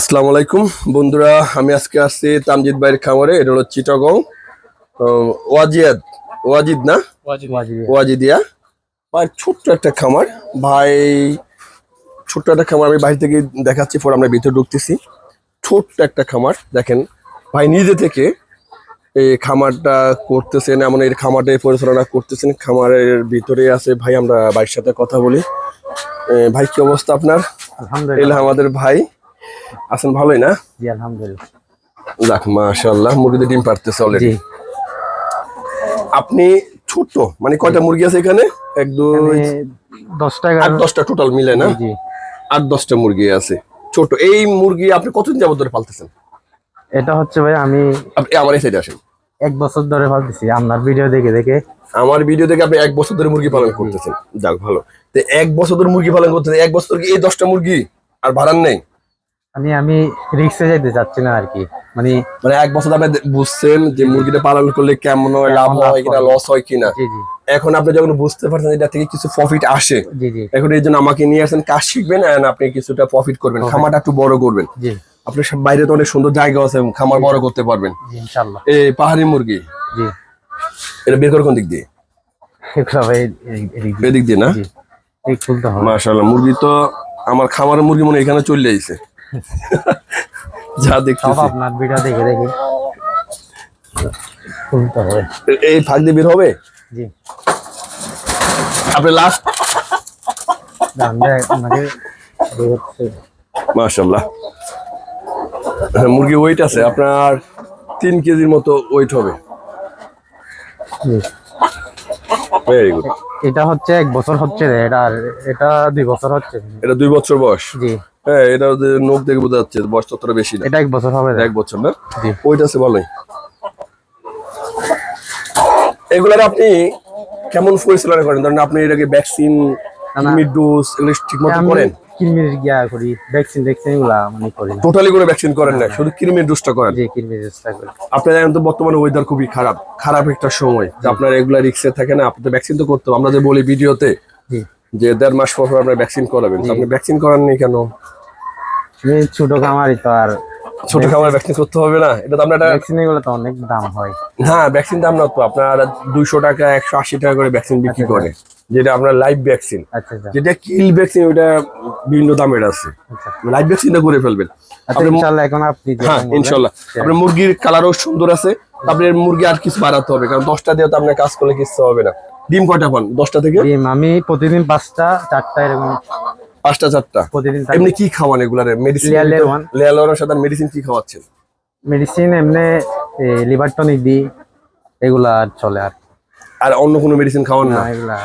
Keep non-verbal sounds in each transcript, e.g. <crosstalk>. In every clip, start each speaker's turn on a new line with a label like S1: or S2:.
S1: আসসালামু আলাইকুম। বন্ধুরা আমি আজকে আসছি তামজিদ ভাইয়ের খামারে এটা হলো চিটাগং। ওয়াজিয়াদ ওয়াজিদ না? ওয়াজিদিয়া। ভাই ছোট্ট একটা খামার। ভাই ছোট্ট একটা খামার আমি বাইরে থেকে দেখাচ্ছি পর আমরা ভিতরে ঢুকতেছি। ছোট্ট একটা খামার দেখেন। ভাই নিজে থেকে এই খামারটা করতেছেন এমন এই খামারটা পরিচালনা করতেছেন খামারের ভিতরে আছে। ভাই আমরা ভাইয়ের সাথে কথা বলি। ভাই কি অবস্থা আপনার?
S2: আলহামদুলিল্লাহ।
S1: আমাদের ভাই। আছেন ভালোই না?
S2: জি আলহামদুলিল্লাহ।
S1: যাক মাশাআল্লাহ মুরগিতে ডিম পারতেছে অলরেডি আপনি ছোট মানে কয়টা মুরগি আছে এখানে? এক দুই
S2: দশটা
S1: আট দশটা টোটাল মিলে না?
S2: জি
S1: আট দশটা মুরগি আছে। ছোট এই মুরগি আপনি কতদিন যাবত ধরে পালতেছেন?
S2: এটা হচ্ছে ভাই আমি
S1: আপনি আমার এই সাইডে আসেন।
S2: এক বছর ধরে ভাবতেছি আপনার ভিডিও দেখে দেখে।
S1: আমার ভিডিও দেখে আপনি এক বছর ধরে মুরগি পালন করতেছেন। যাক ভালো। তো এক বছর ধরে মুরগি পালন করতেছেন এক বছর কি এই দশটা মুরগি আর ভাড়ার নেই?
S2: মানে আমি রিক্সে যেতে চাচ্ছি না আর কি মানে
S1: মানে এক বছর আপনি বুঝছেন যে মুরগিটা পালন করলে কেমন হয় লাভ হয় কিনা লস হয় কিনা।
S2: জি জি।
S1: এখন আপনি যখন বুঝতে পারছেন এটা থেকে কিছু প্রফিট আসে
S2: জি জি।
S1: এখন এই জন্য আমাকে নিয়ে আসেন কাজ শিখবেন and আপনি কিছুটা প্রফিট করবেন। খামারটা একটু বড় করবেন।
S2: জি।
S1: আপনি সব বাইরে তো অনেক সুন্দর জায়গা আছে খামার বড় করতে পারবেন। এই পাহাড়ি মুরগি।
S2: জি।
S1: এটা বের করে কোন দিক দিয়ে? এদিক দিয়ে না? মাশাআল্লাহ মুরগি তো আমার খামারের মুরগি মনে হয় এখানে চলে আইছে। যা
S2: সব আপনার ভিডিও দেখে দেখে। খুলতে হবে
S1: এই ফাঁক দিয়ে বের হবে?
S2: জি।
S1: আপনি লাস্ট হ্যাঁ, মুরগি ওয়েট আছে আপনার তিন কেজির মতো ওয়েট হবে। ভেরি গুড
S2: এটা হচ্ছে এক বছর হচ্ছে এটা আর এটা দুই বছর হচ্ছে।
S1: এটা দুই বছর বয়স।
S2: জি।
S1: হ্যাঁ এটা নখ দেখে বোঝা যাচ্ছে বয়স ততটা বেশি না।
S2: এটা এক বছর হবে।
S1: এক বছর না? ওইটা আছে ভালোই। এগুলার আপনি কেমন পরিচালনা করেন? ধরেন আপনি এটাকে ভ্যাকসিন। ডোজ এগুলো করেন?
S2: গিয়া করি ভ্যাকসিন ভ্যাকসিন এগুলা মানে করি না।
S1: টোটালি করে ভ্যাকসিন করেন না শুধু ডোজটা করেন?
S2: জি কিরমির চেষ্টা করি।
S1: আপনার এখন তো বর্তমানে ওয়েদার খুবই খারাপ খারাপ একটা সময়। আপনার এগুলা রিক্সে থাকে না আপনি তো ভ্যাকসিন তো করতে। আমরা যে বলি ভিডিওতে
S2: জি।
S1: যে দেড় মাস পর আপনার ভ্যাকসিন করাবেন। আপনি ভ্যাকসিন করাননি কেন?
S2: ছোট খামারি তো আর
S1: ছোট খাবার ভ্যাকসিন করতে হবে না। এটা তো
S2: ভ্যাকসিন এগুলো তো অনেক দাম হয়।
S1: হ্যাঁ ভ্যাকসিন দাম না তো। আপনার দুইশো টাকা একশো আশি টাকা করে ভ্যাকসিন বিক্রি করে। যেটা আপনার লাইভ ভ্যাকসিন
S2: আচ্ছা আচ্ছা।
S1: যেটা কিল ভ্যাকসিন ওটা বিভিন্ন দামের আছে।
S2: আচ্ছা।
S1: লাইভ ভ্যাকসিনটা করে ফেলবেন।
S2: আচ্ছা এখন আপনি
S1: হ্যাঁ ইনশাল্লাহ। আপনার মুরগির কালারও সুন্দর আছে। আপনার মুরগি আর কিছু বাড়াতে হবে কারণ দশটা দিয়ে তো আপনার কাজ করলে কিছু হবে না। ডিম কয়টা পান? দশটা থেকে?
S2: ডিম আমি প্রতিদিন পাঁচটা চারটা এরকম।
S1: পাঁচটা চারটা?
S2: প্রতিদিন
S1: এমনি কি খাওয়ান এগুলার? মেডিসিন
S2: Lear
S1: সাথে মেডিসিন কি খাওয়াচ্ছেন?
S2: মেডিসিন এমনি লিভার টনিক দিই এগুলা আর চলে আর।
S1: আর অন্য কোনো মেডিসিন খাওয়ান
S2: না? এগুলা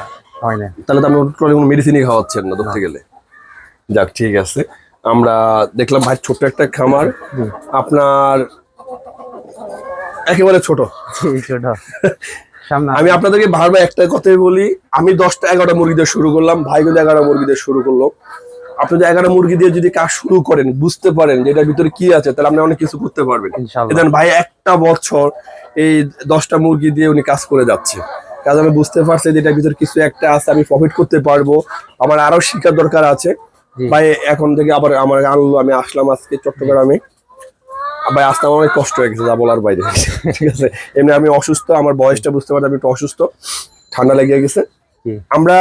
S2: হয় না।
S1: তাহলে তো আপনি কোনো মেডিসিনই খাওয়াচ্ছেন না ধরতে গেলে। যাক ঠিক আছে। আমরা দেখলাম ভাই ছোট্ট একটা খামার। আপনার একেবারে ছোট।
S2: ছোট। <laughs>
S1: আমি আপনাদেরকে বারবার একটা কথাই বলি আমি দশটা এগারোটা মুরগি দিয়ে শুরু করলাম ভাই কিন্তু এগারো মুরগি দিয়ে শুরু করল। আপনি যদি এগারো মুরগি দিয়ে যদি কাজ শুরু করেন বুঝতে পারেন যে এটার ভিতরে কি আছে তাহলে আপনি অনেক কিছু করতে পারবেন। এদের ভাই একটা বছর এই দশটা মুরগি দিয়ে উনি কাজ করে যাচ্ছে। কাজ আমি বুঝতে পারছি যে এটার ভিতরে কিছু একটা আছে আমি প্রফিট করতে পারব। আমার আরও শিক্ষার দরকার আছে। ভাই এখন থেকে আবার আমার আনলো আমি আসলাম আজকে চট্টগ্রামে। ভাই আসতে আমার অনেক কষ্ট হয়ে গেছে যা বলার বাইরে। ঠিক আছে? এমনি আমি অসুস্থ আমার বয়সটা বুঝতে পারি আমি একটু অসুস্থ। ঠান্ডা লেগে গেছে। আমরা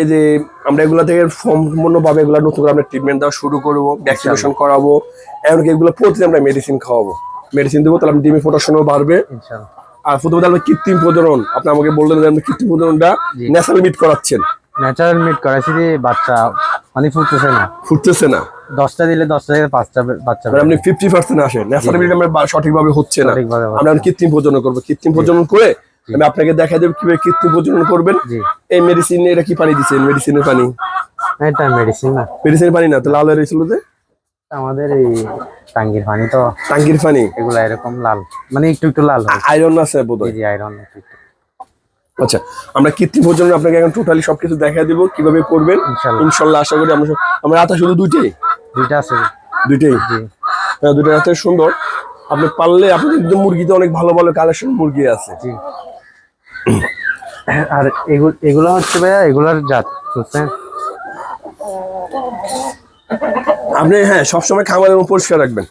S1: এই যে আমরা এগুলা থেকে সম্পূর্ণভাবে এগুলা নতুন করে আমরা ট্রিটমেন্ট দেওয়া শুরু করব ভ্যাকসিনেশন করাবো। এমনকি এগুলো প্রতিদিন আমরা মেডিসিন খাওয়াবো। মেডিসিন দেবো তাহলে ডিমি প্রোডাকশনও বাড়বে। আর প্রথমে তাহলে কৃত্রিম প্রজনন। আপনি আমাকে বললেন যে আপনি কৃত্রিম প্রজননটা। ন্যাচারাল মিট করাচ্ছেন।
S2: ন্যাচারাল মিট করাইছি দিয়ে বাচ্চা মানে ফুটতেছে না।
S1: ফুটতেছে না।
S2: দশটা দিলে দশটা থেকে পাঁচটা বাচ্চা
S1: মানে আপনি ফিফটি পার্সেন্ট আসে ন্যাচারাল মিট আমরা সঠিকভাবে হচ্ছে না। আমরা কৃত্রিম প্রজনন করব। কৃত্রিম প্রজনন করে আমি আপনাকে দেখা দেবো কীভাবে কৃত্রিম প্রজনন করবেন। এই মেডিসিন এটা কি পানি দিচ্ছেন? মেডিসিনের পানি?
S2: এটা মেডিসিন না।
S1: মেডিসিনের পানি না? তো লাল হয়ে রয়েছিল যে?
S2: আমাদের এই টাঙ্গির পানি তো।
S1: টাঙ্কির পানি?
S2: এগুলা এরকম লাল। মানে একটু একটু লাল
S1: আয়রন আছে বোধ
S2: জি আয়রন
S1: আচ্ছা আমরা কৃত্রিম প্রজনন আপনাকে এখন টোটালি সবকিছু দেখা দিব কীভাবে করবেন।
S2: ইনশাল্লাহ।
S1: আশা করি আমরা আমরা রাতে শুধু দুইটাই।
S2: দুইটা আছে।
S1: দুইটাই? হ্যাঁ দুইটা রাতে সুন্দর। আপনি পারলে আপনাদের কিন্তু মুরগিতে অনেক ভালো ভালো কালেকশন মুরগি আছে।
S2: আর এগুলো হচ্ছে ভাইয়া এগুলার জাত বুঝছেন?
S1: আপনি হ্যাঁ সবসময় খামার এবং পরিষ্কার রাখবেন।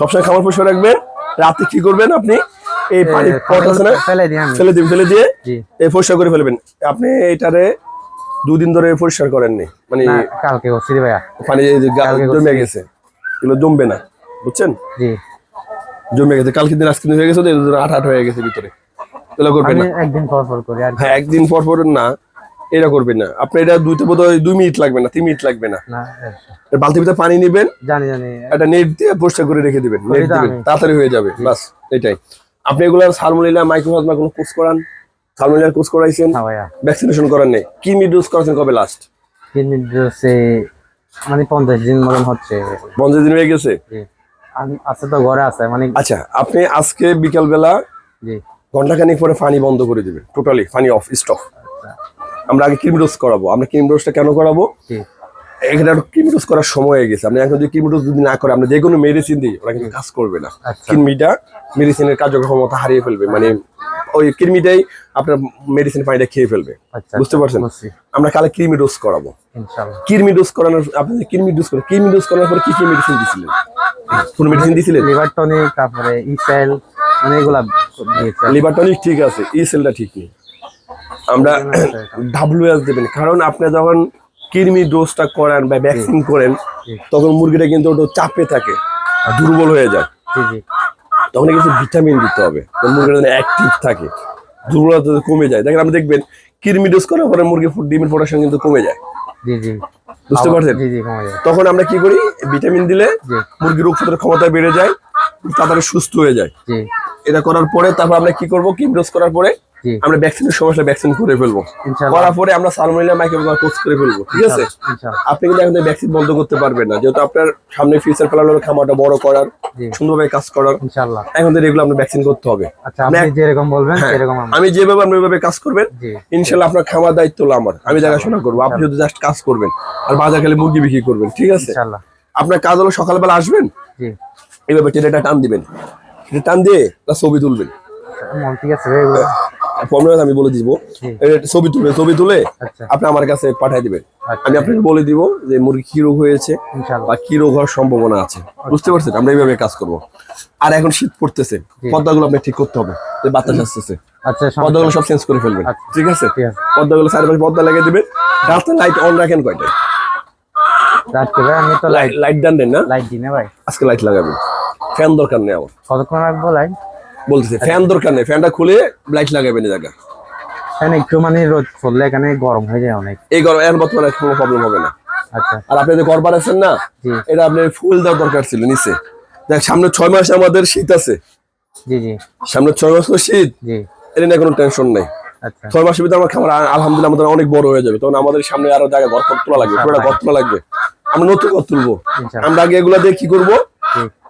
S1: সবসময় খামার পরিষ্কার রাখবেন। রাতে কি করবেন আপনি? এই পানি পট আছে না?
S2: ফেলে
S1: দিন ফেলে দিয়ে এই পরিষ্কার করে ফেলবেন। আপনি এটারে দুদিন ধরে পরিষ্কার করেননি। মানে
S2: কালকে করছি ভাইয়া।
S1: পানি
S2: কালকে
S1: জমে গেছে এগুলো জমবে না বুঝছেন?
S2: জি।
S1: জমে গেছে কালকে দিন আজকে হয়ে গেছে তো আট আট হয়ে গেছে ভিতরে। এগুলো করবেন না।
S2: একদিন পর পর করি।
S1: হ্যাঁ একদিন পর পর না এটা করবেন না। আপনি এটা দুইতে বোধ হয় দুই মিনিট লাগবে না তিন মিনিট লাগবে না।
S2: না
S1: এর বালতির ভিতরে পানি নেবেন
S2: জানি জানি।
S1: একটা নেট দিয়ে পরিষ্কার করে রেখে দিবেন নেট দিবেন তাড়াতাড়ি হয়ে যাবে বাস এটাই। আপনি এগুলো সালমোনিলা মাইক্রোপ্লাজমা কোনো কোর্স করান? কোর্স করাইছেন। ভ্যাকসিনেশন করার নেই। ডোজ করাছেন কবে লাস্ট
S2: মানে পঞ্চাশ দিন মতন হচ্ছে।
S1: পঞ্চাশ দিন হয়ে গেছে?
S2: আছে তো ঘরে আছে মানে
S1: আচ্ছা আপনি আজকে বিকাল বেলা ঘন্টাখানিক পরে পানি বন্ধ করে দিবেন। টোটালি পানি অফ স্টপ আমরা আগে ক্রিম ডোজ করাবো। আমরা ক্রিম ডোজটা কেন করাবো? এখানে ডোজ করার সময় হয়ে গেছে। আপনি এখন যদি ডোজ যদি না করে আমরা যে কোনো মেডিসিন দিই ওরা কিন্তু কাজ করবে না।
S2: আচ্ছা।
S1: কৃমিটা মেডিসিনের কার্যক্ষমতা হারিয়ে ফেলবে মানে ওই কৃমিটাই আপনার মেডিসিন পানিটা খেয়ে ফেলবে।
S2: আচ্ছা
S1: বুঝতে পারছেন? আমরা কালে কৃমি ডোজ করাবো। কৃমি ডোজ করানোর আপনি কৃমি ডোজ করেন কৃমি ডোজ করানোর পরে কি কি মেডিসিন দিছিলেন? কোন মেডিসিন দিছিলেন?
S2: লিভার টনিক তারপরে ইসেল মানে এগুলা
S1: লিভার টনিক ঠিক আছে ই সেলটা ঠিক নেই। আমরা ডাব্লিউএস দেবেন। কারণ আপনি যখন কৃমি ডোজটা করেন বা ভ্যাকসিন করেন তখন মুরগিটা কিন্তু ওটা চাপে থাকে দুর্বল হয়ে যায়। তখন কিছু ভিটামিন দিতে হবে। মুরগিটা যেন অ্যাক্টিভ থাকে। দুর্বলতা কমে যায়। দেখেন আপনি দেখবেন কৃমি ডোজ করার পরে মুরগি ফুড ডিমের প্রোডাকশন কিন্তু কমে যায়।
S2: জি জি।
S1: বুঝতে পারছেন? তখন আমরা কি করি? ভিটামিন দিলে মুরগির রোগ প্রতিরোধ ক্ষমতা বেড়ে যায় তাড়াতাড়ি সুস্থ হয়ে যায়। এটা করার পরে তারপর আমরা কি করব? কিম ডোজ করার পরে আমরা ভ্যাকসিনের সমস্যা ভ্যাকসিন করে ফেলব। করার পরে আমরা সালমোনিলা মাইক্রোবাস কোর্স করে ফেলব ঠিক আছে? আপনি কিন্তু এখন ভ্যাকসিন বন্ধ করতে পারবেন না। যেহেতু আপনার সামনে ফিউচার প্ল্যান হলো খামারটা বড় করার সুন্দরভাবে কাজ করার
S2: ইনশাল্লাহ।
S1: এখন তো এগুলো আপনার ভ্যাকসিন করতে হবে।
S2: আচ্ছা আপনি যেরকম বলবেন
S1: হ্যাঁ।
S2: সেরকম আমরা
S1: আমি যেভাবে আপনি ওইভাবে কাজ করবেন
S2: জি।
S1: ইনশাল্লাহ আপনার খামার দায়িত্ব হলো আমার। আমি দেখাশোনা করব আপনি শুধু জাস্ট কাজ করবেন আর বাজার খেলে মুরগি বিক্রি করবেন ঠিক আছে?
S2: ইনশাল্লাহ।
S1: আপনার কাজ হলো সকালবেলা আসবেন
S2: জি।
S1: এইভাবে টেনেটা টান দিবেন। টান দিয়ে ছবি তুলবেন।
S2: ঠিক আছে
S1: ফর্মুলা আমি বলে দিব। ছবি তুলবেন ছবি তুলে
S2: আচ্ছা।
S1: আপনি আমার কাছে পাঠিয়ে দিবেন।
S2: আচ্ছা।
S1: আমি আপনাকে বলে দিব যে মুরগি কি রোগ হয়েছে বা কি রোগ হওয়ার সম্ভাবনা আছে। বুঝতে পারছেন? আমরা এইভাবে কাজ করব। আর এখন শীত পড়তেছে পর্দাগুলো আপনি ঠিক করতে হবে বাতাস আসতেছে।
S2: আচ্ছা
S1: পর্দাগুলো সব চেঞ্জ করে ফেলবেন।
S2: আচ্ছা।
S1: ঠিক আছে? পর্দাগুলো চারিপাশে পর্দা লাগিয়ে দিবেন। রাতে লাইট অন রাখেন কয়টায়?
S2: রাত করে আমি তো লাইট
S1: লাইট দেন না?
S2: লাইট দিনে ভাই।
S1: আজকে লাইট লাগাবেন। ফ্যান দরকার নেই আমার।
S2: কতক্ষণ রাখব লাইট
S1: বলতেছে ফ্যান দরকার নেই ফ্যানটা খুলে লাইট লাগাবেন এই জায়গা
S2: এখানে একটু মানে রোদ পড়লে এখানে গরম হয়ে যায় অনেক।
S1: এই গরম এখন বর্তমানে কোনো প্রবলেম হবে না।
S2: আচ্ছা।
S1: আর আপনি যে ঘর বানাচ্ছেন না এটা আপনার ফুল দেওয়ার দরকার ছিল নিচে। দেখ সামনে ছয় মাসে আমাদের শীত আছে।
S2: জি জি।
S1: সামনে ছয় মাস তো শীত।
S2: জি।
S1: এটা নিয়ে কোনো টেনশন নেই।
S2: আচ্ছা।
S1: ছয় মাসের ভিতরে আমার খামার আলহামদুলিল্লাহ আমাদের অনেক বড় হয়ে যাবে। তখন আমাদের সামনে আরও জায়গা ঘর তোলা লাগবে পুরোটা ঘর তোলা লাগবে। আমরা নতুন ঘর তুলবো। আমরা আগে এগুলা দিয়ে কি করব?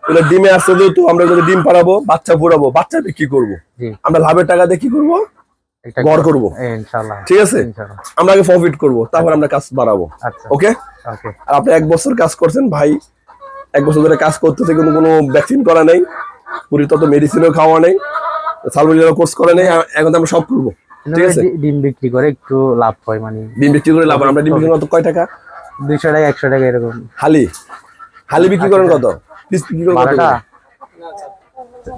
S1: এগুলো ডিমে আসতে যেহেতু আমরা এগুলো ডিম পাড়াবো বাচ্চা পুরাবো বাচ্চা বিক্রি করব? আমরা লাভের টাকা দিয়ে কি করব? ঘর করব। ঠিক আছে? আমরা আগে প্রফিট করব তারপর আমরা কাজ বাড়াবো।
S2: আচ্ছা।
S1: ওকে
S2: ওকে
S1: আর আপনি এক বছর কাজ করছেন ভাই এক বছর ধরে কাজ করতেছে কিন্তু কোনো ভ্যাকসিন করা নেই পুরী তত মেডিসিনও খাওয়া নেই সালমোনিলা কোর্স করা নেই এখন তো আমরা সব করব। ঠিক আছে?
S2: ডিম বিক্রি করে একটু লাভ হয় মানে
S1: ডিম বিক্রি করে লাভ। আমরা ডিম বিক্রি কত? কয় টাকা?
S2: দুইশো টাকা একশো টাকা এরকম।
S1: হালি? হালি বিক্রি করেন কত?
S2: বারোটা।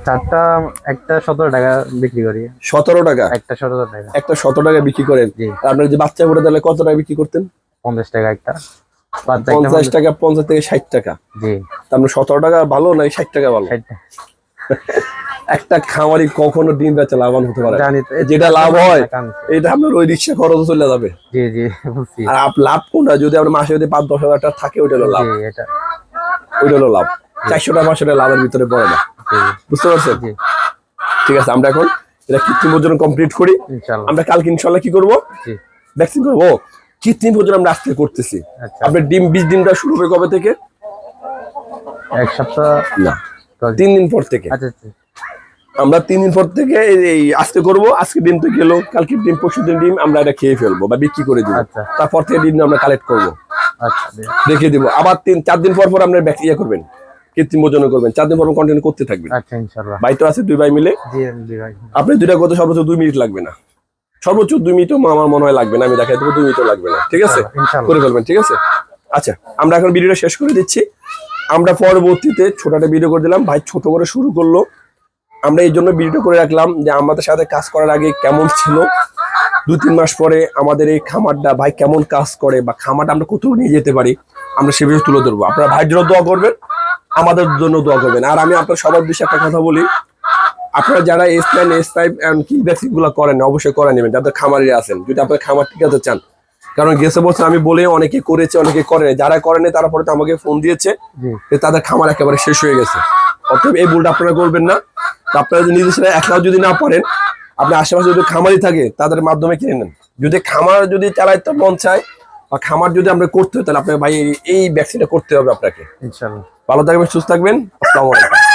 S2: চারটা একটা সতেরো টাকা বিক্রি করি।
S1: সতেরো টাকা?
S2: একটা সতেরো টাকা।
S1: একটা সতেরো টাকা বিক্রি করেন।
S2: জি।
S1: আর আপনার যে বাচ্চা করে তাহলে কত টাকা বিক্রি করতেন?
S2: পঞ্চাশ টাকা একটা।
S1: পঞ্চাশ টাকা পঞ্চাশ থেকে ষাট টাকা।
S2: জি।
S1: সতেরো টাকা ভালো না ষাট টাকা ভালো? একটা খামারি কখনো ডিম বেচা লাভবান হতে পারে? যেটা লাভ হয় এটা আপনার ওই রিক্সা খরচ চলে যাবে।
S2: জি জি
S1: আর লাভ কোনটা? যদি আপনার মাসে যদি পাঁচ দশ হাজার টাকা থাকে ওইটা হলো লাভ। ওইটা হলো লাভ। চারশো টাকা পাঁচশো টাকা লাভের ভিতরে পড়ে না। বুঝতে পারছেন? ঠিক আছে আমরা এখন এটা কৃত্রিম প্রজনন কমপ্লিট করি। আমরা কালকে ইনশাল্লাহ কি করব? ভ্যাকসিন করব? কৃত্রিম প্রজনন আমরা আজকে করতেছি।
S2: আচ্ছা।
S1: আপনার ডিম বিশ দিনটা শুরু হবে কবে থেকে?
S2: এক সপ্তাহ
S1: না তিন দিন পর থেকে।
S2: আচ্ছা আচ্ছা।
S1: আমরা তিন দিন পর থেকে এই- আজকে করব। আজকে ডিম তো গেলো কালকে ডিম পরশু দিন ডিম আমরা এটা খেয়ে ফেলব বা বিক্রি করে দিব। তারপর থেকে ডিম আমরা কালেক্ট করব। রেখে দিব। আবার তিন চার দিন পর পর আপনার ব্যাক ইয়ে করবেন। কৃত্রিম প্রজনন করবেন। চার দিন পর কন্টিনিউ করতে থাকবেন।
S2: আচ্ছা ইনশাল্লাহ
S1: ভাই তো আছে দুই ভাই মিলে?
S2: জি জি ভাই
S1: আপনি দুইটা করতে সর্বোচ্চ দুই মিনিট লাগবে না। সর্বোচ্চ দুই মিনিটও আমার মনে হয় লাগবে না আমি দেখাই দেবো দুই মিনিটও লাগবে না। ঠিক আছে? করে ফেলবেন ঠিক আছে? আচ্ছা আমরা এখন ভিডিওটা শেষ করে দিচ্ছি। আমরা পরবর্তীতে ছোট একটা ভিডিও করে দিলাম। ভাই ছোট করে শুরু করল। আমরা এই জন্য ভিডিও করে রাখলাম যে আমাদের সাথে কাজ করার আগে কেমন ছিল। দু তিন মাস পরে আমাদের এই খামারটা ভাই কেমন কাজ করে বা খামারটা আমরা কোথাও নিয়ে যেতে পারি আমরা সে বিষয়ে তুলে ধরবো। আপনারা ভাইয়ের জন্য দোয়া করবেন। আমাদের জন্য দোয়া করবেন। আর আমি আপনার সবার বিষয়ে একটা কথা বলি। আপনারা যারা এস নাইন এস ফাইভ কি ভ্যাকসিনগুলো করেন অবশ্যই করে নেবেন। যাদের খামারি আছেন যদি আপনার খামার টিকাতে চান। কারণ গেছে বছর আমি বলে অনেকে করেছে অনেকে করেনি যারা করেনি তারা পরে তো আমাকে ফোন দিয়েছে যে তাদের খামার একেবারে শেষ হয়ে গেছে। অতএব এই ভুলটা আপনারা করবেন না। আপনারা যদি নিজেরা একলাও যদি না পারেন আপনার আশেপাশে যদি খামারই থাকে তাদের মাধ্যমে কিনে নেন। যদি খামার যদি চালাইতে মন চায় বা খামার যদি আমরা করতে হয় তাহলে আপনার ভাই এই- ভ্যাকসিনটা করতে হবে আপনাকে। ভালো থাকবেন সুস্থ থাকবেন আসসালামু আলাইকুম।